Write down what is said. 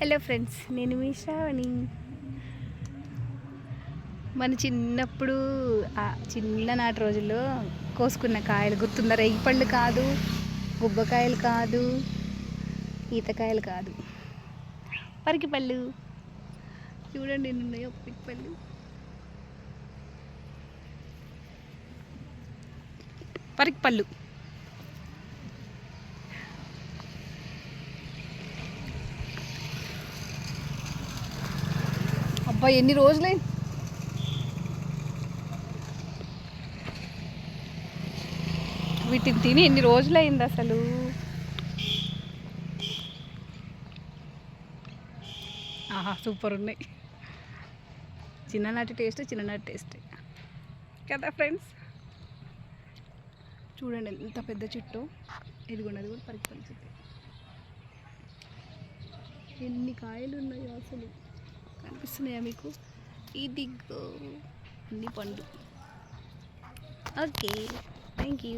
Hello friends నేను మీ శ్రావణి మన చిన్నప్పుడు చిన్ననాటి రోజుల్లో కోసుకున్న కాయలు గుర్తుందా? రేగి పళ్ళు కాదు గుబ్బకాయలు కాదు ఈతకాయలు కాదు. పరికి పళ్ళు. చూడండి ఎన్ని ఉన్నాయో పిక్ పళ్ళు. పరికి పళ్ళు. అబ్బా ఎన్ని రోజులే? వీటిని తిని ఎన్ని రోజులైంది అసలు? ఆహా సూపర్ ఉన్నాయి. చిన్ననాటి టేస్ట్ చిన్ననాటి టేస్ట్. కదా ఫ్రెండ్స్? చూడండి ఎంత పెద్ద చెట్టు. ఇదిగోండి అది కూడా పరిపరి చెట్టు. ఎన్ని కాయలు ఉన్నాయో అసలు. కనిపిస్తున్నాయా మీకు? ఇదిగో అన్ని పండు. Okay thank you